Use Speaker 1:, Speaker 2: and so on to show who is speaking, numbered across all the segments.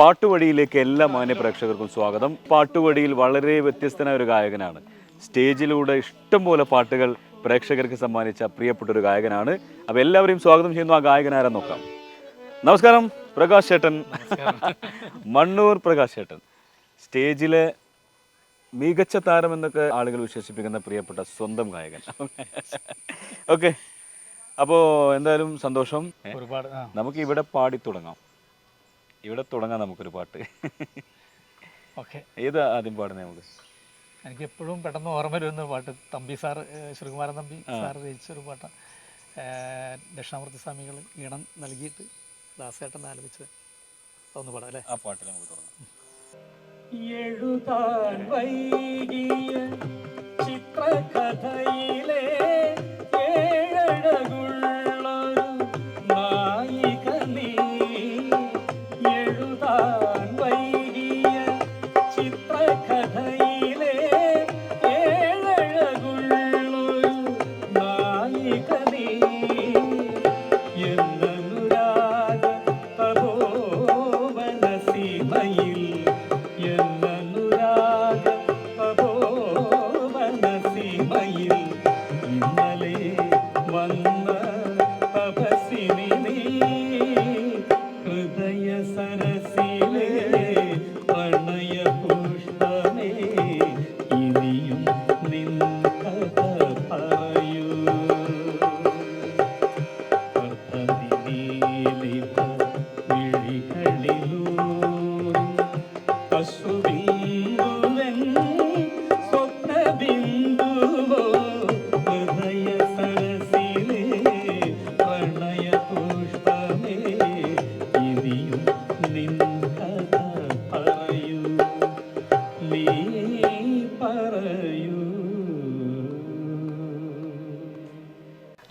Speaker 1: പാട്ടുവഴിയിലേക്ക് എല്ലാ മാന്യ പ്രേക്ഷകർക്കും സ്വാഗതം. പാട്ടുവഴിയിൽ വളരെ വ്യത്യസ്തനായ ഒരു ഗായകനാണ്. സ്റ്റേജിലൂടെ ഇഷ്ടംപോലെ പാട്ടുകൾ പ്രേക്ഷകർക്ക് സമ്മാനിച്ച പ്രിയപ്പെട്ട ഒരു ഗായകനാണ്. അപ്പോൾ എല്ലാവരെയും സ്വാഗതം ചെയ്യുന്നു. ആ ഗായകൻ നോക്കാം. നമസ്കാരം പ്രകാശ് ചേട്ടൻ. മണ്ണൂർ പ്രകാശ് ചേട്ടൻ. സ്റ്റേജിലെ മികച്ച താരം എന്നൊക്കെ ആളുകൾ വിശേഷിപ്പിക്കുന്ന പ്രിയപ്പെട്ട സ്വന്തം ഗായകൻ. ഓക്കെ. അപ്പോൾ എന്തായാലും സന്തോഷം. നമുക്ക് ഇവിടെ പാടി തുടങ്ങാം. ഇവിടെ തുടങ്ങാം നമുക്കൊരു പാട്ട്.
Speaker 2: ഓക്കെ.
Speaker 1: ഏത് ആദ്യം പാടുന്നത് നമുക്ക്?
Speaker 2: എനിക്ക് എപ്പോഴും പെട്ടെന്ന് ഓർമ്മ വരുന്ന പാട്ട്. തമ്പി സാർ ശ്രീകുമാരൻ തമ്പി സാർ രചിച്ചൊരു പാട്ടാണ്. ദക്ഷിണാമൂർത്തി സ്വാമികൾ ഈണം നൽകിയിട്ട് ദാസേട്ടൻ ആലപിച്ചത്. അതൊന്ന് പാടാം അല്ലേ?
Speaker 1: ആ പാട്ട് നമുക്ക് തുടങ്ങാം.
Speaker 2: എഴുതാൻ വൈകിയ ചിത്രകഥയിലെ ഏഴഴകുള്ളൊരു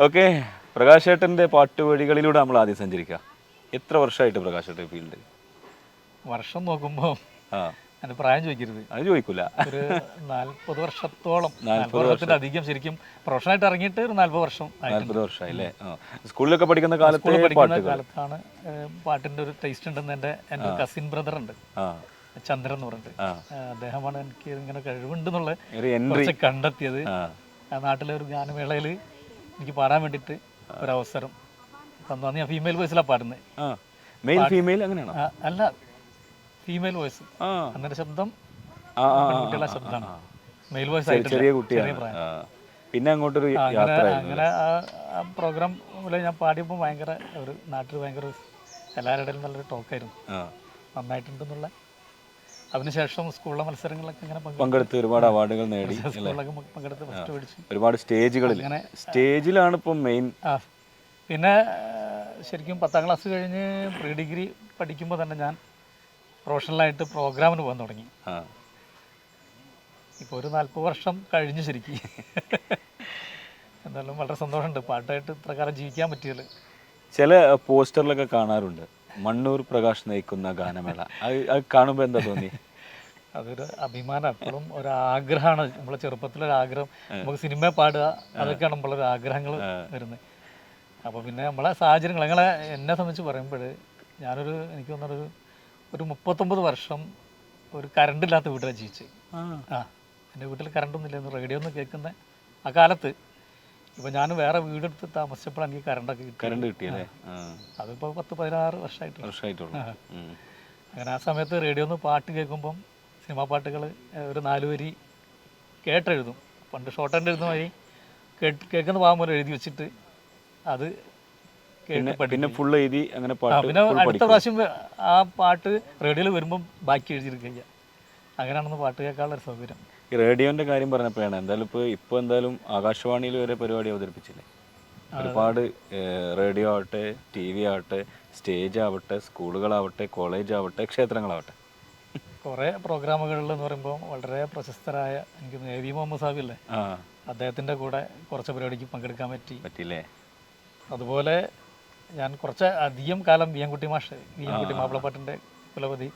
Speaker 1: ഓക്കെ പ്രകാശ് പാട്ട് പാട്ടുവഴികളിലൂടെ നമ്മൾ ആദ്യം സഞ്ചരിക്കുക. എത്ര വർഷമായിട്ട് പ്രകാശേട്ടൻ ഫീൽഡ്?
Speaker 2: വർഷം നോക്കുമ്പോൾ
Speaker 1: ആ.
Speaker 2: എന്റെ പ്രായം ചോദിക്കരുത്.
Speaker 1: അത് ചോദിക്കൂല.
Speaker 2: ഒരു നാൽപ്പത് വർഷത്തോളം.
Speaker 1: നാൽപ്പത്
Speaker 2: വർഷത്തിൽ അധികം ശരിക്കും പ്രൊഫഷനായിട്ട് ഇറങ്ങിയിട്ട് ഒരു നാൽപ്പത് വർഷം
Speaker 1: നാൽപ്പത് വർഷമായി അല്ലേ? സ്കൂളിലൊക്കെ പഠിക്കുന്ന കാലത്തെ
Speaker 2: പഠിക്കുന്ന കാലത്താണ് പാട്ടിന്റെ പാട്ടിന്റെ ഒരു ടേസ്റ്റ് ഉണ്ടെന്ന് എന്റെ എന്റെ കസിൻ ബ്രദർ ഉണ്ട്. ചന്ദ്രൻ എന്ന് പറഞ്ഞിട്ട്. അദ്ദേഹമാണ് എനിക്ക് ഇങ്ങനെ കഴിവുണ്ടെന്നുള്ള കണ്ടെത്തിയത്. നാട്ടിലെ ഒരു ഗാനമേളയിൽ എനിക്ക് പാടാൻ വേണ്ടിയിട്ട് ഒരു അവസരം തന്നു. അന്ന് ഞാൻ ഫീമെയിൽ വോയിസിലാണ് പാടുന്നത്
Speaker 1: മെയിൽ ഫീമെയിൽ അങ്ങനെയാണോ?
Speaker 2: അല്ല ഫീമെയിൽ വോയിസ്
Speaker 1: ആ.
Speaker 2: അന്നേരം ശബ്ദം പെൺകുട്ടികളുടെ ശബ്ദമാണ്. മെയിൽ വോയിസ് ആയിട്ട്
Speaker 1: ചെറിയ
Speaker 2: പ്രായം.
Speaker 1: പിന്നെ അങ്ങോട്ടൊരു
Speaker 2: ഒരു അങ്ങനെ ആ പ്രോഗ്രാം ഞാൻ പാടിയപ്പോൾ ഭയങ്കര ഒരു നാട്ടിൽ ഭയങ്കര എല്ലാവരുടെ നല്ലൊരു ടോക്കായിരുന്നു നന്നായിട്ടുണ്ടെന്നുള്ള അതിനുശേഷം സ്കൂളിലെ മത്സരങ്ങളൊക്കെ ഇങ്ങനെ പങ്കെടുത്ത്.
Speaker 1: ഒരുപാട് അവാർഡുകൾ നേടി
Speaker 2: പങ്കെടുത്ത് ഫസ്റ്റ് പിടിച്ചു
Speaker 1: ഒരുപാട് സ്റ്റേജുകളിൽ.
Speaker 2: അങ്ങനെ
Speaker 1: സ്റ്റേജിലാണ് ഇപ്പം മെയിൻ.
Speaker 2: ആ പിന്നെ ശരിക്കും പത്താം ക്ലാസ് കഴിഞ്ഞ് പ്രീ ഡിഗ്രി പഠിക്കുമ്പോൾ തന്നെ ഞാൻ പ്രൊഫഷണലായിട്ട് പ്രോഗ്രാമിന് പോകാൻ തുടങ്ങി. ഇപ്പോൾ ഒരു നാൽപ്പത് വർഷം കഴിഞ്ഞു ശരിക്കും. എന്തായാലും വളരെ സന്തോഷമുണ്ട്. പാട്ടായിട്ട് ഇത്ര കാലം ജീവിക്കാൻ പറ്റിയത്
Speaker 1: ചില പോസ്റ്ററിലൊക്കെ കാണാറുണ്ട്. മണ്ണൂർ പ്രകാശ് നയിക്കുന്ന ഗാനമേള. അത് അത് കാണുമ്പോൾ എന്താ തോന്നി?
Speaker 2: അതൊരു അഭിമാനം. എപ്പോഴും ഒരാഗ്രഹമാണ്. നമ്മളെ ചെറുപ്പത്തിലൊരു ആഗ്രഹം. നമുക്ക് സിനിമ പാടുക അതൊക്കെയാണ് നമ്മളൊരു ആഗ്രഹങ്ങൾ വരുന്നത്. അപ്പോൾ പിന്നെ നമ്മളെ സാഹചര്യങ്ങൾ ഞങ്ങളെ എന്നെ സംബന്ധിച്ച് പറയുമ്പോൾ ഞാനൊരു എനിക്ക് തോന്നുന്നൊരു ഒരു മുപ്പത്തൊമ്പത് വർഷം ഒരു കറണ്ട് ഇല്ലാത്ത വീട്ടിലാണ് ജീവിച്ചത്. ആ. എന്റെ വീട്ടിൽ കറണ്ടൊന്നും ഇല്ലായിരുന്നു റേഡിയോ ഒന്നും കേൾക്കുന്ന ആ കാലത്ത് ഇപ്പോൾ ഞാൻ വേറെ വീടെടുത്ത് താമസിച്ചപ്പോഴാണ് എനിക്ക് കറണ്ടൊക്കെ കിട്ടി
Speaker 1: കറണ്ട് കിട്ടിയല്ലേ? അതിപ്പോ
Speaker 2: അതിപ്പോൾ പത്ത് പതിനാറ് വർഷമായിട്ട്
Speaker 1: വർഷമായിട്ടുള്ളൂ.
Speaker 2: അങ്ങനെ ആ സമയത്ത് റേഡിയോന്ന് പാട്ട് കേൾക്കുമ്പം സിനിമാ പാട്ടുകൾ ഒരു നാല് വരി കേട്ടെഴുതും. പണ്ട് ഷോർട്ട് ഹാൻഡ് എഴുതുന്ന വഴി കേട്ട് കേൾക്കുന്ന പാകം പോലെ എഴുതി വെച്ചിട്ട് അത്
Speaker 1: പിന്നെ ഫുൾ എഴുതി അങ്ങനെ
Speaker 2: പിന്നെ അടുത്ത പ്രാവശ്യം ആ പാട്ട് റേഡിയോയിൽ വരുമ്പം ബാക്കി എഴുതിയിരിക്കുക അങ്ങനെയാണെന്ന് പാട്ട് കേൾക്കാനുള്ള ഒരു സൗകര്യം.
Speaker 1: ഈ റേഡിയോന്റെ കാര്യം പറഞ്ഞപ്പോഴാണ്. എന്തായാലും ഇപ്പോൾ ഇപ്പോൾ എന്തായാലും ആകാശവാണിയിൽ വരെ പരിപാടി അവതരിപ്പിച്ചില്ലേ? ഒരുപാട് റേഡിയോ ആവട്ടെ ടി വി ആവട്ടെ സ്റ്റേജ് ആവട്ടെ സ്കൂളുകളാവട്ടെ കോളേജ് ആവട്ടെ ക്ഷേത്രങ്ങളാവട്ടെ.
Speaker 2: കുറേ പ്രോഗ്രാമുകളിൽ എന്ന് പറയുമ്പോൾ വളരെ പ്രശസ്തരായ എനിക്ക് navy A V Muhammad Sahib ഇല്ലേ
Speaker 1: ആ.
Speaker 2: അദ്ദേഹത്തിന്റെ കൂടെ കുറച്ച് പരിപാടിക്ക് പങ്കെടുക്കാൻ പറ്റി.
Speaker 1: പറ്റില്ലേ
Speaker 2: അതുപോലെ ഞാൻ കുറച്ച് അധികം കാലം വി എൻ കുട്ടി മാഷ് വി എൻ കുട്ടി മാപ്പിളപ്പാട്ടിന്റെ കുലപതി.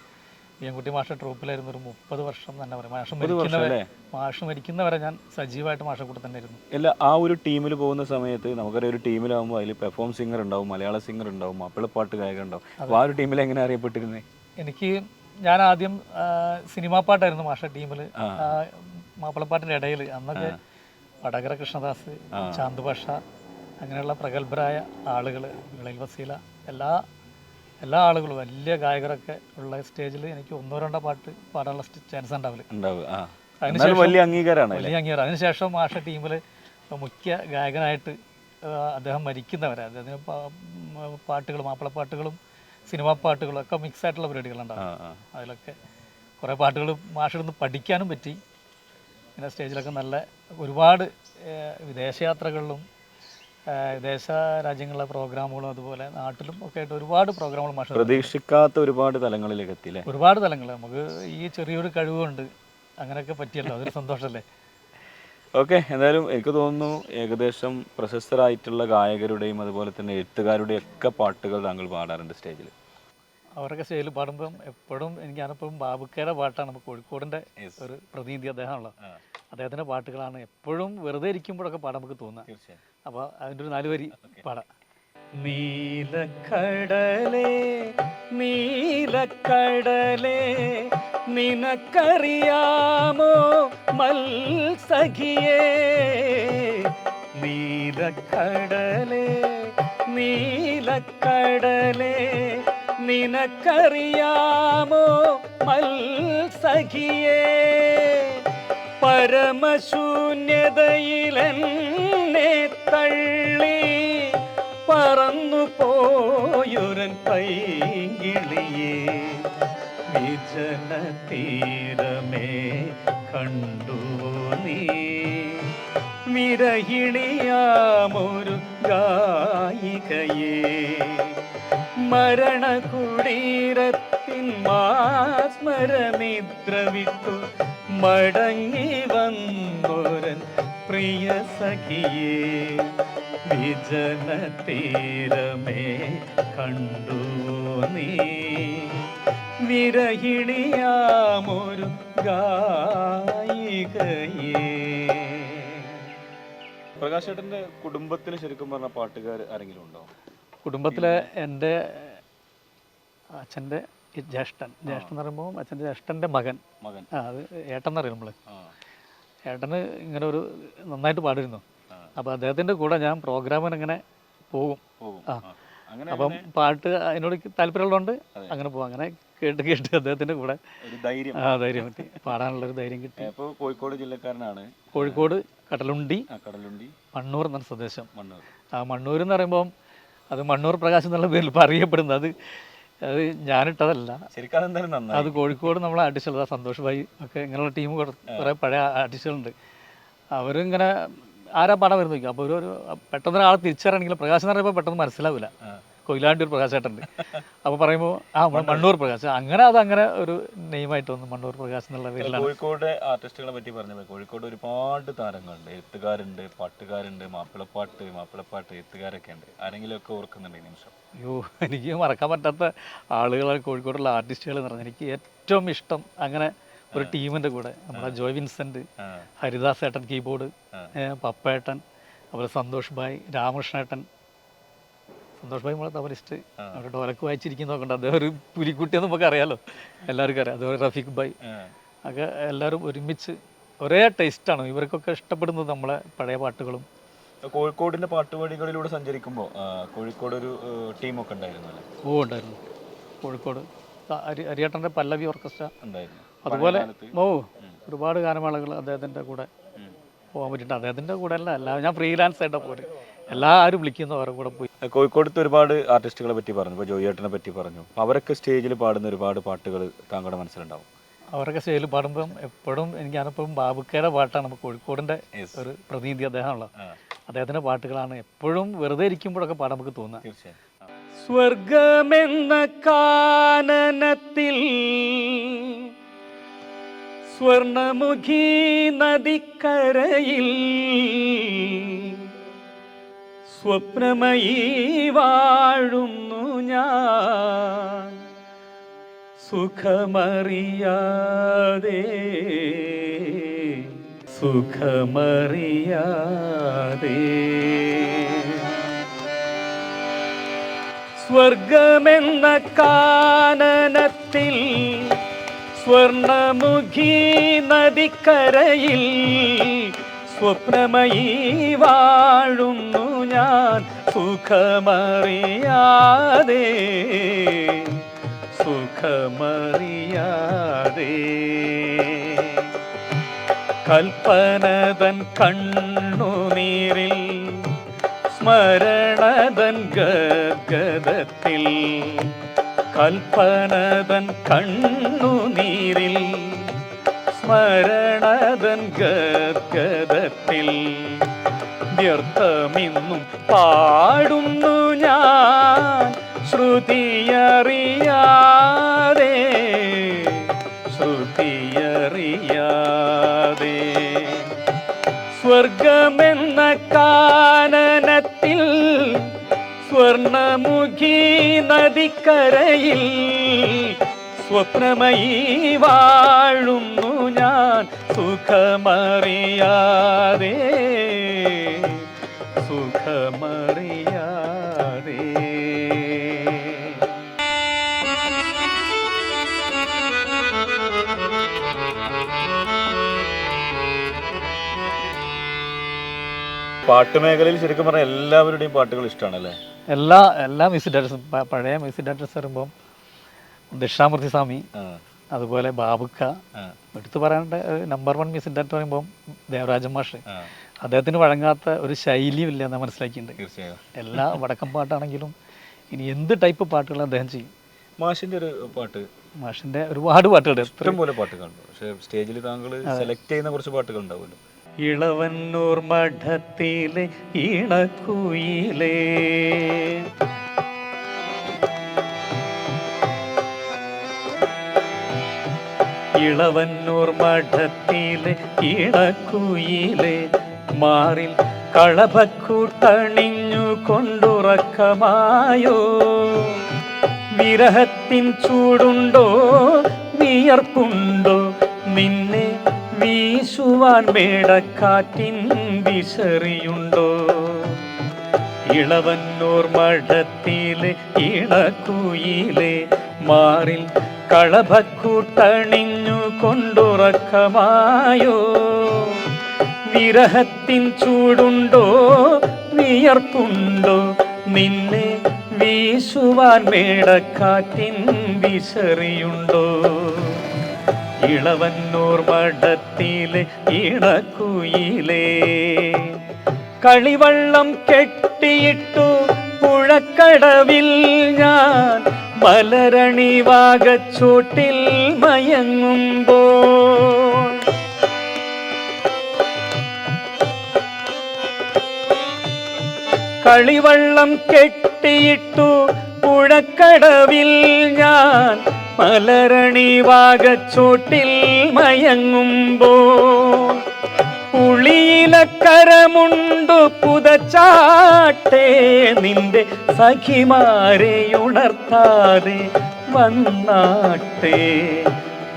Speaker 2: വി എൻ കുട്ടി മാഷ ട്രൂപ്പിലായിരുന്നു ഒരു മുപ്പത് വർഷം തന്നെ പറയും. മാഷ് മരിക്കുന്നവരെ മാഷ് മരിക്കുന്നവരെ ഞാൻ സജീവമായിട്ട് മാഷ കൂടെ തന്നെ ആയിരുന്നു
Speaker 1: അല്ല ആ ഒരു ടീമിൽ പോകുന്ന സമയത്ത് നമുക്കൊരു ഒരു ടീമിലാകുമ്പോൾ അതിൽ പെർഫോം സിംഗർ ഉണ്ടാവും മലയാള സിംഗർ ഉണ്ടാവും മാപ്പിളപ്പാട്ട് ഗായകൻ ഉണ്ടാവും. അപ്പോൾ ആ ഒരു ടീമിൽ എങ്ങനെ അറിയപ്പെട്ടിരുന്നേ?
Speaker 2: എനിക്ക് ഞാൻ ആദ്യം സിനിമാ പാട്ടായിരുന്നു മാഷ ടീമിൽ മാപ്പിളപ്പാട്ടിന്റെ ഇടയിൽ അന്നൊക്കെ വടകര കൃഷ്ണദാസ് ചാന്ത് ഭാഷ അങ്ങനെയുള്ള പ്രഗത്ഭരായ ആളുകൾ വിളയിൽ വസീല എല്ലാ എല്ലാ ആളുകളും വലിയ ഗായകരൊക്കെ ഉള്ള സ്റ്റേജിൽ എനിക്ക് ഒന്നോ രണ്ടോ പാട്ട് പാടാനുള്ള ചാൻസ് ഉണ്ടാവില്ല.
Speaker 1: അതിനുശേഷം വലിയ അംഗീകാരമാണ്
Speaker 2: വലിയ അംഗീകാരം. അതിനുശേഷം മാഷ ടീമിൽ മുഖ്യ ഗായകനായിട്ട് അദ്ദേഹം മരിക്കുന്നവരെ. അദ്ദേഹത്തിന് പാട്ടുകളും പാട്ടുകൾ മാപ്പിളപ്പാട്ടുകളും സിനിമാ പാട്ടുകളും ഒക്കെ മിക്സ് ആയിട്ടുള്ള പരിപാടികളുണ്ടാവും. അതിലൊക്കെ കുറേ പാട്ടുകൾ മാഷിടുന്ന് പഠിക്കാനും പറ്റി. പിന്നെ സ്റ്റേജിലൊക്കെ നല്ല ഒരുപാട് വിദേശയാത്രകളിലും വിദേശ രാജ്യങ്ങളിലെ പ്രോഗ്രാമുകളും അതുപോലെ നാട്ടിലും ഒക്കെ ആയിട്ട് ഒരുപാട് പ്രോഗ്രാമുകൾ മാഷ്
Speaker 1: പ്രതീക്ഷിക്കാത്ത ഒരുപാട് തലങ്ങളിലേക്ക് എത്തിയില്ലേ
Speaker 2: ഒരുപാട് തലങ്ങൾ. നമുക്ക് ഈ ചെറിയൊരു കഴിവുണ്ട്. അങ്ങനെയൊക്കെ പറ്റിയല്ലോ. അതൊരു സന്തോഷമല്ലേ
Speaker 1: ഓക്കെ എന്തായാലും എനിക്ക് തോന്നുന്നു ഏകദേശം പ്രശസ്തരായിട്ടുള്ള ഗായകരുടെയും അതുപോലെ തന്നെ എഴുത്തുകാരുടെയും ഒക്കെ പാട്ടുകൾ താങ്കൾ പാടാറുണ്ട് സ്റ്റേജിൽ
Speaker 2: അവരൊക്കെ സ്റ്റേജിൽ പാടുമ്പം എപ്പോഴും എനിക്ക് ഞാനിപ്പം ബാബുക്കയുടെ പാട്ടാണ് നമുക്ക് കോഴിക്കോടിന്റെ ഒരു പ്രതിനിധി അദ്ദേഹമാണല്ലോ. അദ്ദേഹത്തിന്റെ പാട്ടുകളാണ് എപ്പോഴും വെറുതെ ഇരിക്കുമ്പോഴൊക്കെ പാടാൻ നമുക്ക് തോന്നുക.
Speaker 1: തീർച്ചയായും.
Speaker 2: അപ്പോൾ അതിന്റെ ഒരു നാല് വരി പാടാം. നീലക്കടലേ നീലക്കടലേ നിനക്കറിയാമോ മൽസഖിയേ നീലക്കടലേ നീലക്കടലേ നിനക്കറിയാമോ മത്സഖിയേ? പരമശൂന്യതയിലെന്നെ തള്ളി പറന്നു പോയൊരൻ പൈകിളിയെ വിജന തീരമേ കണ്ടു നീ. വിരഹിണിയാമൊരു ഗായികയെ. മരണകുടീരത്തിൻ മാസ്മരമിത്ര വിട്ടു മടങ്ങി വന്നോരൻ പ്രിയ സഖിയേ വിജന തീരമേ കണ്ടു നീ. വിരഹിണിയാമൊരു ഗായികയേ.
Speaker 1: പ്രകാശ് ചേട്ടന്റെ കുടുംബത്തിൽ ശരിക്കും പറഞ്ഞ പാട്ടുകാർ ആരെങ്കിലും ഉണ്ടോ?
Speaker 2: കുടുംബത്തിലെ എന്റെ അച്ഛന്റെ ജ്യേഷ്ഠൻ ജ്യേഷ്ഠൻ എന്ന് പറയുമ്പോൾ അച്ഛന്റെ ജ്യേഷ്ഠന്റെ മകൻ.
Speaker 1: മകൻ.
Speaker 2: ആ അത് ഏട്ടൻ അറിയാം നമ്മൾ ഏട്ടന് ഇങ്ങനെ ഒരു നന്നായിട്ട്
Speaker 1: പാടിരുന്നു.
Speaker 2: അപ്പോൾ അദ്ദേഹത്തിന്റെ കൂടെ ഞാൻ പ്രോഗ്രാമിന് അങ്ങനെ പോകും. ആ. അപ്പം പാട്ട് അതിനോട് താല്പര്യമുള്ളതുകൊണ്ട് അങ്ങനെ പോകും. അങ്ങനെ കേട്ട് കേട്ട് അദ്ദേഹത്തിന്റെ കൂടെ
Speaker 1: ഒരു ധൈര്യം.
Speaker 2: ആ ധൈര്യം കിട്ടി. പാടാനുള്ളൊരു ധൈര്യം കിട്ടി.
Speaker 1: അപ്പോൾ കോഴിക്കോട് ജില്ലക്കാരനാണ്.
Speaker 2: കോഴിക്കോട് കടലുണ്ടി
Speaker 1: കടലുണ്ടി.
Speaker 2: മണ്ണൂർ എന്ന സ്വദേശം.
Speaker 1: മണ്ണൂർ.
Speaker 2: ആ മണ്ണൂർ എന്ന് പറയുമ്പം അത് മണ്ണൂർ പ്രകാശ് എന്നുള്ള പേരിൽ ഇപ്പോൾ അറിയപ്പെടുന്നത്. അത് അത് ഞാനിട്ടതല്ല.
Speaker 1: ശരിക്കും
Speaker 2: അത് കോഴിക്കോട് നമ്മൾ ആർട്ടിസ്റ്റുകൾ സന്തോഷ് ഭായി ഒക്കെ ഇങ്ങനെയുള്ള ടീം കുറേ പഴയ ആർട്ടിസ്റ്റുകളുണ്ട്. അവരിങ്ങനെ ആരാ പാടാൻ വരുന്നു അപ്പോൾ ഒരു പെട്ടെന്ന് ഒരാളെ തിരിച്ചറിയണമെങ്കിൽ പ്രകാശ് എന്ന് പറയുമ്പോൾ പെട്ടെന്ന് മനസ്സിലാവില്ല. കൊയിലാണ്ടി ഒരു പ്രകാശേട്ടുണ്ട് അപ്പോൾ പറയുമ്പോൾ ആ നമ്മുടെ മണ്ണൂർ പ്രകാശ്. അങ്ങനെ അത് അങ്ങനെ ഒരു നെയിമായിട്ട് വന്നു മണ്ണൂർ പ്രകാശ് എന്നുള്ള പേരിലാണ്.
Speaker 1: കോഴിക്കോട് ആർട്ടിസ്റ്റുകളെ പറ്റി പറഞ്ഞത് കോഴിക്കോട് ഒരുപാട് താരങ്ങളുണ്ട്. എഴുത്തുകാരുണ്ട് പാട്ടുകാരുണ്ട് മാപ്പിളപ്പാട്ട് മാപ്പിളപ്പാട്ട് എഴുത്തുകാരൊക്കെ ഉണ്ട്. ആരെങ്കിലും ഒക്കെ ഓർക്കുന്നുണ്ട് ഈ നിമിഷം?
Speaker 2: അയ്യോ എനിക്ക് മറക്കാൻ പറ്റാത്ത ആളുകളാണ് കോഴിക്കോടുള്ള ആർട്ടിസ്റ്റുകൾ എന്ന് പറഞ്ഞാൽ എനിക്ക് ഏറ്റവും ഇഷ്ടം അങ്ങനെ ഒരു ടീമിന്റെ കൂടെ. നമ്മുടെ ജോയ്
Speaker 1: വിൻസെന്റ്
Speaker 2: ഹരിദാസ് ഏട്ടൻ കീബോർഡ് പപ്പേട്ടൻ അതുപോലെ സന്തോഷ് ഭായ് രാമകൃഷ്ണേട്ടൻ സന്തോഷ് ഭായി നമ്മളെ തബലിസ്റ്റ് അവിടെ ഡോലക്ക് വായിച്ചിരിക്കുന്ന നോക്കണ്ട. അദ്ദേഹം ഒരു പുലിക്കുട്ടിയെന്ന് നമുക്ക് അറിയാലോ. എല്ലാവർക്കും അറിയാം. അതുപോലെ റഫീഖ് ഭായ്. ഒക്കെ എല്ലാവരും ഒരുമിച്ച് ഒരേ ടേസ്റ്റാണ് ഇവർക്കൊക്കെ ഇഷ്ടപ്പെടുന്നത് നമ്മളെ പഴയ പാട്ടുകളും.
Speaker 1: കോഴിക്കോടിന്റെ പാട്ടുവഴികളിലൂടെ സഞ്ചരിക്കുമ്പോൾ കോഴിക്കോട് ഒരു ടീമൊക്കെ ഉണ്ടായിരുന്നു അല്ലേ?
Speaker 2: ഓ ഉണ്ടായിരുന്നു. കോഴിക്കോട്. അരിയേട്ടന്റെ പല്ലവി ഓർക്കസ്ട്ര
Speaker 1: ഉണ്ടായിരുന്നു.
Speaker 2: അതുപോലെ ഓ ഒരുപാട് ഗാനമേളകൾ അദ്ദേഹത്തിന്റെ കൂടെ. പോകാൻ പറ്റിയിട്ടുണ്ട്. അദ്ദേഹത്തിന്റെ കൂടെ അല്ല അല്ല ഞാൻ ഫ്രീലാൻസ് ആയിട്ടാണ് പോര്. എല്ലാവരും വിളിക്കുന്നവരും അവരുടെ കൂടെ പോയി.
Speaker 1: കോഴിക്കോടത്ത് ഒരുപാട് ആർട്ടിസ്റ്റുകളെ പറ്റി പറഞ്ഞു. ഇപ്പോൾ ജോയിയേട്ടനെ പറ്റി പറഞ്ഞു. അവരൊക്കെ സ്റ്റേജിൽ പാടുന്ന ഒരുപാട് പാട്ടുകൾ താങ്കളുടെ മനസ്സിലുണ്ടാവും.
Speaker 2: അവരൊക്കെ സ്റ്റേജിൽ പാടുമ്പം എപ്പോഴും എനിക്ക് ബാബുക്കയുടെ പാട്ടാണ് നമുക്ക്
Speaker 1: കോഴിക്കോടിന്റെ
Speaker 2: ഒരു പ്രതിനിധി
Speaker 1: അദ്ദേഹമുള്ള
Speaker 2: അദ്ദേഹത്തിന്റെ പാട്ടുകളാണ് എപ്പോഴും വെറുതെ ഇരിക്കുമ്പോഴൊക്കെ പാടാൻ നമുക്ക് തോന്നുക. സ്വർഗമെന്ന കാനനത്തിൽ സ്വർണമുഖി നദിക്കരയിൽ സ്വപ്നമയി വാഴുന്നു ഞാൻ. സുഖമറിയാതെ സുഖമറിയാതെ. സ്വർഗമെന്ന കാനനത്തിൽ സ്വർണമുഖി നദിക്കരയിൽ സ്വപ്നമയീ വാഴുന്നു ഞാൻ സുഖമറിയാതെ സുഖമറിയാതെ. കൽപ്പനതൻ കണ്ണുനീരിൽ സ്മരണതൻ ഗദ്ഗതത്തിൽ കൽപ്പനതൻ കണ്ണുനീരിൽ സ്മരണതൻ ഗദ്ഗതത്തിൽ വ്യർത്ഥമിന്നും പാടുന്നു ഞാൻ. ശ്രുതിയറിയാതെ ശ്രുതിയറിയാതെ. സ്വർഗമെന്ന കാനനത്തിൽ സ്വർണമുഖി നദിക്കരയിൽ സ്വപ്നമയി വാഴുന്നു ഞാൻ. സുഖമറിയാതെ സുഖമറിയാതെ.
Speaker 1: പാട്ട് മേഖലയിൽ ശരിക്കും പറഞ്ഞാൽ എല്ലാവരുടെയും പാട്ടുകൾ ഇഷ്ടമാണല്ലേ
Speaker 3: എല്ലാ എല്ലാ മ്യൂസിക് ഡയറക്ടേഴ്സും പഴയ മ്യൂസിക് ഡയറക്ടേഴ്സ് വരുമ്പോൾ ദക്ഷിണാമൂർത്തി സ്വാമി അതുപോലെ ബാബുക്ക എടുത്തു പറയേണ്ട നമ്പർ വൺ മ്യൂസിക് ഡയറക്ടർ പറയുമ്പോൾ ദേവരാജൻ മാഷ്. അദ്ദേഹത്തിന് വഴങ്ങാത്ത ഒരു ശൈലിയും ഇല്ല എന്ന് മനസ്സിലാക്കിയിട്ടുണ്ട്.
Speaker 1: തീർച്ചയായും.
Speaker 3: എല്ലാ വടക്കം പാട്ടാണെങ്കിലും ഇനി എന്ത് ടൈപ്പ് പാട്ടുകൾ അദ്ദേഹം ചെയ്യും?
Speaker 1: മാഷിന്റെ ഒരു പാട്ട്.
Speaker 3: മാഷിന്റെ ഒരുപാട് പാട്ടുകൾ. എത്ര
Speaker 1: ഇഷ്ടം പോലെ പാട്ടുകളുണ്ട് പക്ഷേ സ്റ്റേജിൽ താങ്കൾ സെലക്ട് ചെയ്യുന്ന കുറച്ച് പാട്ടുകൾ ഉണ്ടാവുമല്ലോ.
Speaker 2: ഇളവന്നൂർ മഠത്തിലെ ഇണക്കുയിലേ ഇളവന്നൂർ മഠത്തിലെ ഇണക്കുയിലെ മാറിൽ കളഭക്കൂട്ടണിഞ്ഞു കൊണ്ടുറക്കമായോ? വിരഹത്തിൻ ചൂടുണ്ടോ? വിയർപ്പുണ്ടോ? നിന്നെ വീശുവാൻ മേടക്കാറ്റിൻ വിശറിയുണ്ടോ? ഇളവന്നൂർ മഠത്തിലെ ഇളക്കുയിലെ മാറിൽ കളഭക്കൂട്ടണിഞ്ഞു കൊണ്ടുറക്കമായോ? വിരഹത്തിൻ ചൂടുണ്ടോ? വിയർപ്പുണ്ടോ? നിന്നെ വീശുവാൻ മേടക്കാറ്റിൻ വിശറിയുണ്ടോ? ഇളവന്നൂർ മഠത്തിലെ ഇണക്കുയിലേ കളിവള്ളം കെട്ടിയിട്ടു പുഴക്കടവിൽ ഞാൻ മലരണി വാഗച്ചോട്ടിൽ മയങ്ങുമ്പോൾ കളിവള്ളം കെട്ടിയിട്ടു പുഴക്കടവിൽ ഞാൻ മലരണി വാഗച്ചോട്ടിൽ മയങ്ങുമ്പോ. പുളിയിലക്കരമുണ്ടു പുതച്ചാട്ടെ നിന്റെ സഖിമാരെ ഉണർത്താതെ വന്നാട്ടെ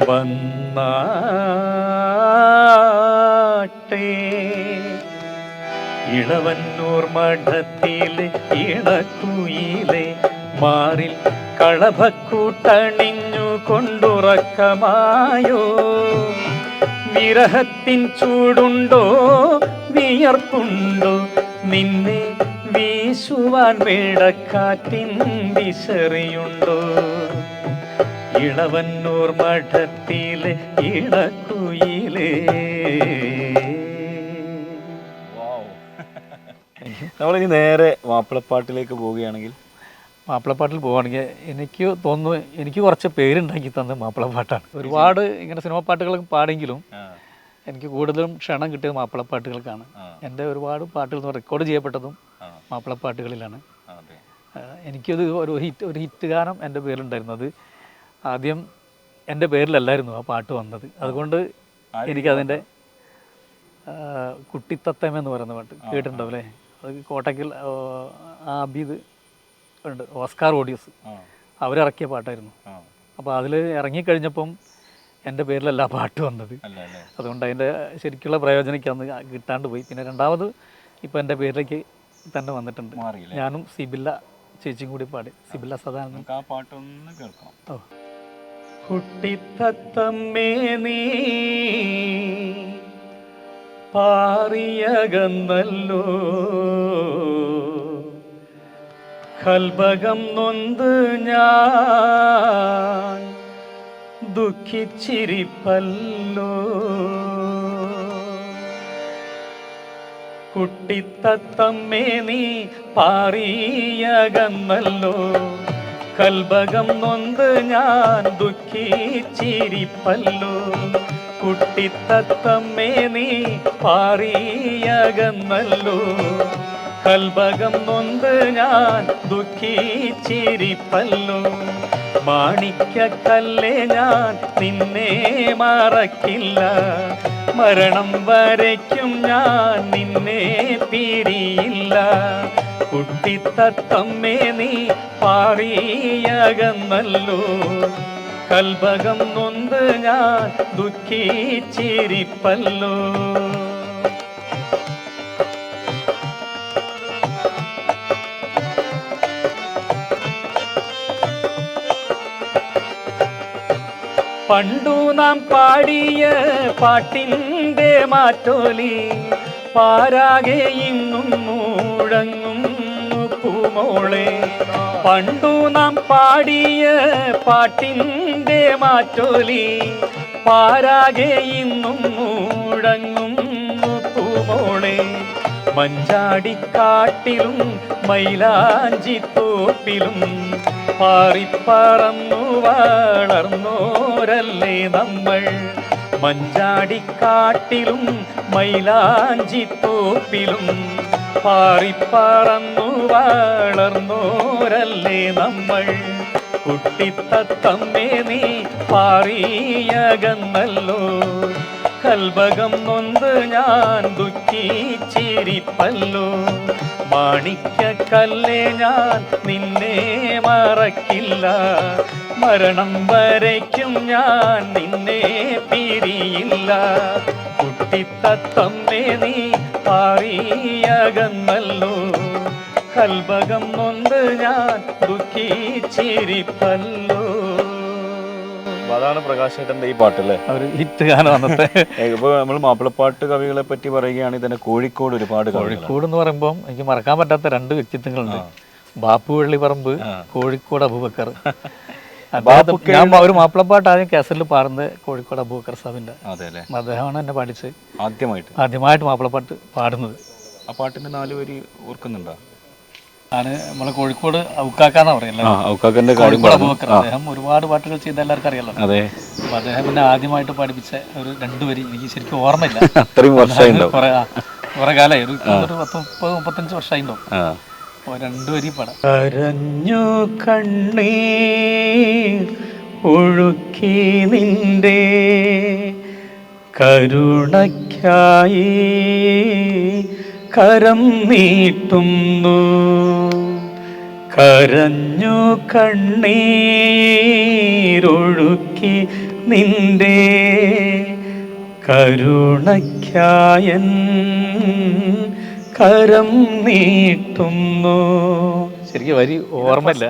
Speaker 2: വന്നാട്ടെ. ഇളവന്നൂർ മഠത്തിലെ ഇളക്കുയിലെ മാറിൽ കളഭക്കൂട്ടണിഞ്ഞു കൊണ്ടുറക്കമായോ? വിരഹത്തിൻ ചൂടുണ്ടോ? വിയർപ്പുണ്ടോ? നിന്നെ വീശുവാൻ വേടക്കാറ്റിൻ വിശറിയുണ്ടോ ഇളവന്നൂർ മഠത്തിലെ ഇണക്കുയിലേ
Speaker 1: നമ്മളിനി നേരെ മാപ്പിളപ്പാട്ടിലേക്ക് പോവുകയാണെങ്കിൽ
Speaker 3: മാപ്പിളപ്പാട്ടിൽ പോവുകയാണെങ്കിൽ എനിക്ക് തോന്നുന്നു എനിക്ക് കുറച്ച് പേരുണ്ടാക്കി തന്ന മാപ്പിളപ്പാട്ടാണ്. ഒരുപാട് ഇങ്ങനെ സിനിമ പാട്ടുകളൊക്കെ പാടെങ്കിലും എനിക്ക് കൂടുതലും ക്ഷണം കിട്ടിയത് മാപ്പിളപ്പാട്ടുകൾക്കാണ്. എന്റെ ഒരുപാട് പാട്ടുകൾ റെക്കോർഡ് ചെയ്യപ്പെട്ടതും മാപ്പിളപ്പാട്ടുകളിലാണ്. എനിക്കത് ഒരു ഹിറ്റ് ഒരു ഹിറ്റ് ഗാനം എന്റെ പേരിലുണ്ടായിരുന്നത് ആദ്യം എന്റെ പേരിലല്ലായിരുന്നു ആ പാട്ട് വന്നത്. അതുകൊണ്ട് എനിക്കതിന്റെ കുട്ടിത്തത്തമെന്ന് കുട്ടിത്തത്തം എന്ന് പറയുന്ന പാട്ട് കേട്ടിട്ടുണ്ടാവും അല്ലേ? അത് കോട്ടയ്ക്കൽ ആബിദ് ഉണ്ട് ഓസ്കാർ ഓഡിയോസ്. അവരിറക്കിയ പാട്ടായിരുന്നു. അപ്പോൾ അതിൽ ഇറങ്ങിക്കഴിഞ്ഞപ്പം എന്റെ പേരിലല്ല പാട്ട് വന്നത്. അതുകൊണ്ട് അതിന്റെ ശരിക്കുള്ള പ്രയോജനമൊക്കെ അന്ന് കിട്ടാണ്ട് പോയി. പിന്നെ രണ്ടാമത് ഇപ്പോൾ എന്റെ പേരിലേക്ക് തന്നെ വന്നിട്ടുണ്ട്. ഞാനും സിബില്ല ചേച്ചിയും കൂടി പാടി. സിബില്ല സദാനന്ദൻ.
Speaker 1: നമുക്ക് ആ പാട്ടൊന്ന് കേൾക്കാം
Speaker 3: ഓ.
Speaker 2: കുട്ടിത്തത്തമ്മേ നീ പാറിയകന്നല്ലോ. കൽഭകം നൊന്ത് ഞാൻ ദുഃഖിച്ചിരിപ്പല്ലോ. കുട്ടിത്തത്തമ്മേ നീ പാറിയകന്നല്ലോ. കൽഭകം നൊന്ത് ഞാൻ ദുഃഖിച്ചിരിപ്പല്ലോ. കുട്ടിത്തത്തമ്മേ നീ പാറിയകന്നല്ലോ. കൽഭകം നൊന്ത് ഞാൻ ദുഃഖിച്ചിരിപ്പല്ലോ. മാണിക്കക്കല്ലേ ഞാൻ നിന്നെ മറക്കില്ല. മരണം വരയ്ക്കും ഞാൻ നിന്നെ പിരിയില്ല. കുട്ടിത്തത്തമ്മേ നീ പാറിയകന്നല്ലോ. കൽബകം നൊന്ത് ഞാൻ ദുഃഖിച്ചിരിപ്പല്ലോ. പണ്ടു നാം പാടിയ പാട്ടിന്റെ മാറ്റോലി പാരാകെ ഇന്നും മുഴങ്ങുന്നു പൂമോളെ. പണ്ടു നാം പാടിയ പാട്ടിന്റെ മാറ്റോലി പാരാകെ ഇന്നും മുഴങ്ങുന്നു പൂമോളെ മഞ്ചാടിക്കാട്ടിലും മൈലാഞ്ചിത്തോപ്പിലും പാറിപ്പറന്നു വളർന്നോരല്ലേ നമ്മൾ. മഞ്ചാടിക്കാട്ടിലും മൈലാഞ്ചി തോപ്പിലും പാറിപ്പറന്നു വളർന്നോരല്ലേ നമ്മൾ. കുട്ടിത്തത്തമ്മേ നീ പാറിയകന്നല്ലോ. കൽഭകം നൊന്ത് ഞാൻ ദുഃഖിച്ചിരിപ്പല്ലോ. മാണിക്കല്ലേ ഞാൻ നിന്നെ മറക്കില്ല. മരണം വരയ്ക്കും ഞാൻ നിന്നെ പിരിയില്ല. കുട്ടിത്തത്തമ്മേ നീ പാറിയകന്നല്ലോ. കൽബകം നൊന്ത് ഞാൻ ദുഃഖിച്ചിരിപ്പല്ലോ.
Speaker 1: ചിരിപ്പല്ലു അതാണ് പ്രകാശേട്ടന്റെ ഈ പാട്ടല്ലേ?
Speaker 4: ഒരു ഹിറ്റ് ഗാനം അന്നത്തെ.
Speaker 1: ഇപ്പോൾ നമ്മൾ മാപ്പിളപ്പാട്ട് കവികളെ പറ്റി പറയുകയാണെങ്കിൽ തന്നെ കോഴിക്കോട് ഒരുപാട്
Speaker 4: കോഴിക്കോട് എന്ന് പറയുമ്പോൾ എനിക്ക് മറക്കാൻ പറ്റാത്ത രണ്ട് വ്യക്തിത്വങ്ങളുണ്ട്. ബാപ്പു വെള്ളിപ്പറമ്പ് കോഴിക്കോട് അബൂബക്കർ. ഞാൻ ഒരു മാപ്പിളപ്പാട്ട് ആദ്യം കാസറ്റിൽ പാടുന്നത് കോഴിക്കോട് അബൂബക്കർ സാബിന്റെ. അദ്ദേഹമാണ് എന്നെ പഠിച്ച്
Speaker 1: ആദ്യമായിട്ട്.
Speaker 4: ആദ്യമായിട്ട് മാപ്പിളപ്പാട്ട് പാടുന്നത്.
Speaker 1: ആ പാട്ടിന്റെ നാല് വരി ഓർക്കുന്നുണ്ടോ?
Speaker 4: ആണ്. നമ്മളെ കോഴിക്കോട് ഔക്കാക്കാന്നാ പറയല്ലോ
Speaker 1: ആ ഔക്കാക്കന്റെ കാര്യം
Speaker 4: കോഴിക്കോട് അബൂബക്കർ. അദ്ദേഹം ഒരുപാട് പാട്ടുകൾ ചെയ്ത എല്ലാവർക്കും അറിയാലോ.
Speaker 1: അതെ.
Speaker 4: അപ്പൊ അദ്ദേഹം പിന്നെ ആദ്യമായിട്ട് പഠിപ്പിച്ച ഒരു രണ്ടുപേരി എനിക്ക് ശരിക്കും ഓർമ്മയില്ല.
Speaker 1: അത്രയും വർഷമായിട്ടുണ്ടാവും
Speaker 4: കുറെ കാലമായി ഒരു പത്ത് മുപ്പത് മുപ്പത്തഞ്ച് അപ്പൊ രണ്ടുപേരി പടം.
Speaker 2: കരഞ്ഞു കണ്ണീർ ഒഴുക്കി നിന്റെ കരുണയ്ക്കായി കരം നീട്ടുന്നു. കരഞ്ഞു കണ്ണീരൊഴുക്കി നിന്റെ കരുണയ്ക്കായൻ കരം നീട്ടുന്നു.
Speaker 4: ശരിക്കും വരി ഓർമ്മയില്ല.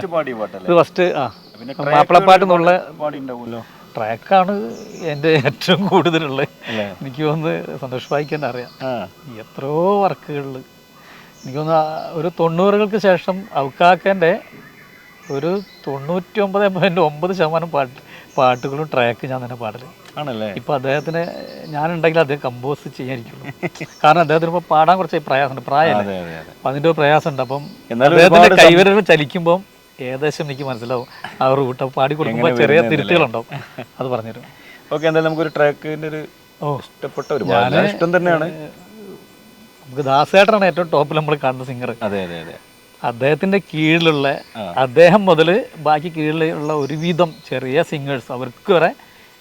Speaker 4: ഇത് ഫസ്റ്റ് ആ മാപ്പിളപ്പാട്ട് എന്നുള്ള
Speaker 1: പാടിണ്ടാവുമല്ലോ
Speaker 4: ട്രാക്കാണ് എന്റെ ഏറ്റവും കൂടുതലുള്ളത് എനിക്ക് തോന്നുന്നത് സന്തോഷ് അറിയാം. എത്രയോ വർക്കുകളിൽ എനിക്ക് തോന്നുന്നു ആ ഒരു തൊണ്ണൂറുകൾക്ക് ശേഷം ഔക്കാക്കന്റെ ഒരു തൊണ്ണൂറ്റി ഒമ്പത് പോയിന്റ് ഒമ്പത് ശതമാനം പാട്ട് പാട്ടുകളും ട്രാക്ക് ഞാൻ തന്നെ പാടൽ.
Speaker 1: ആണല്ലേ?
Speaker 4: ഇപ്പം അദ്ദേഹത്തിന് ഞാനുണ്ടെങ്കിൽ അദ്ദേഹം കമ്പോസ് ചെയ്യാനിരിക്കുള്ളൂ. കാരണം അദ്ദേഹത്തിന് ഇപ്പോൾ പാടാൻ കുറച്ച് പ്രയാസമുണ്ട് പ്രായമല്ല?
Speaker 1: അതെ
Speaker 4: അപ്പം അതിന്റെ ഒരു പ്രയാസമുണ്ട്. അപ്പം അദ്ദേഹത്തിന്റെ
Speaker 1: കൈവരൽ
Speaker 4: കൈവിരൽ ചലിക്കുമ്പം ഏകദേശം എനിക്ക് മനസ്സിലാവും. ആ റൂട്ട് പാടി കൊടുക്കുമ്പോൾ ചെറിയ തിരുത്തുകളുണ്ടാവും. അത് പറഞ്ഞുതരും.
Speaker 1: ഓക്കെ എന്തായാലും നമുക്കൊരു ട്രാക്കിന്റെ ഒരു
Speaker 4: ഓ.
Speaker 1: ഇഷ്ടപ്പെട്ട ഒരു ഇഷ്ടം തന്നെയാണ്.
Speaker 4: നമുക്ക് ദാസേട്ടനാണ് ഏറ്റവും ടോപ്പിൽ നമ്മൾ കാണുന്ന സിംഗർ
Speaker 1: അതെ അതെ അതെ.
Speaker 4: അദ്ദേഹത്തിന്റെ കീഴിലുള്ള അദ്ദേഹം മുതൽ ബാക്കി കീഴിലുള്ള ഒരുവിധം ചെറിയ സിംഗേഴ്സ് അവർക്ക് വരെ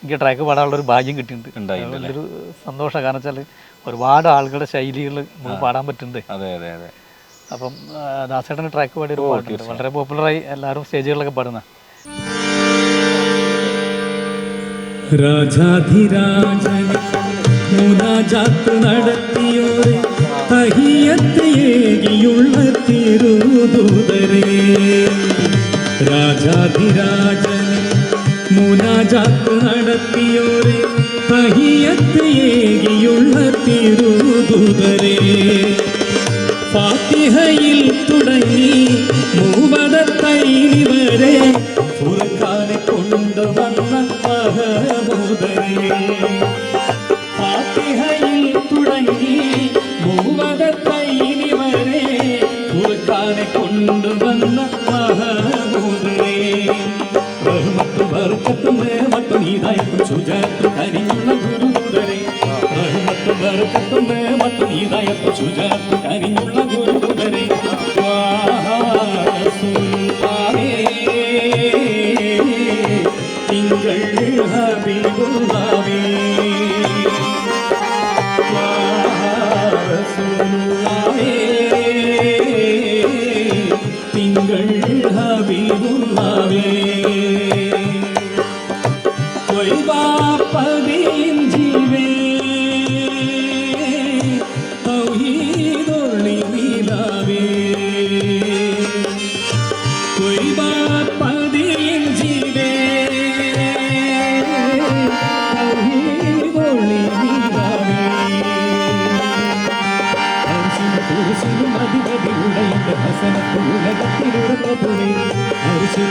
Speaker 4: എനിക്ക് ട്രാക്ക് പാടാനുള്ള ഒരു ഭാഗ്യം കിട്ടിയിട്ടുണ്ട്. വലിയൊരു സന്തോഷം. കാരണം വെച്ചാൽ ഒരുപാട് ആളുകളുടെ ശൈലികൾ നമുക്ക് പാടാൻ പറ്റുന്നുണ്ട്.
Speaker 1: അതെ അതെ അതെ.
Speaker 4: അപ്പം ദാസേട്ടന്റെ ദാസേട്ടന്റെ ട്രാക്ക് പാടിയ ഒരു പാട്ടുണ്ട്. വളരെ പോപ്പുലറായി എല്ലാവരും സ്റ്റേജുകളിലൊക്കെ പാടുന്ന.
Speaker 5: രാജാധിരാജൻ തഹിയത്ത് ഏകിയുള്ള തിരുദൂതരേ. രാജാതിരാജനെ
Speaker 2: മുനാജാത്ത് നടത്തിയോരെ തഹിയത്ത് ഏകിയുള്ള ഹബീബുല്ലാഹി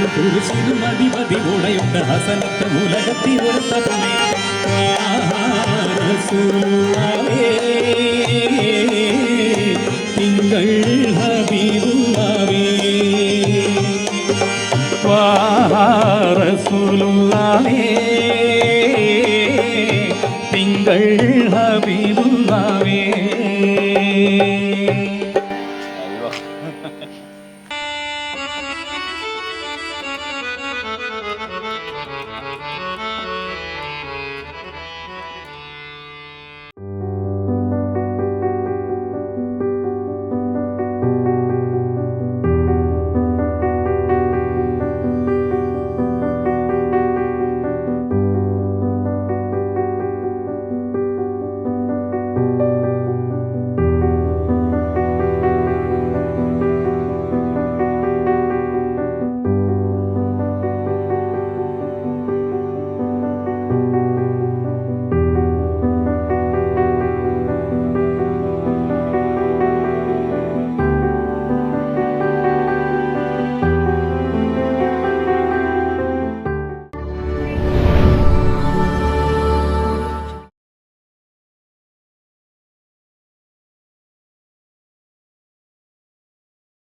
Speaker 2: പുരുഷനും അധിപതി ഉണയുണ്ട് ഹസനത്ത് ഉലകത്തി തിങ്കൾ
Speaker 6: ഹബീബുമാവേ വാ റസൂലുള്ളാഹേ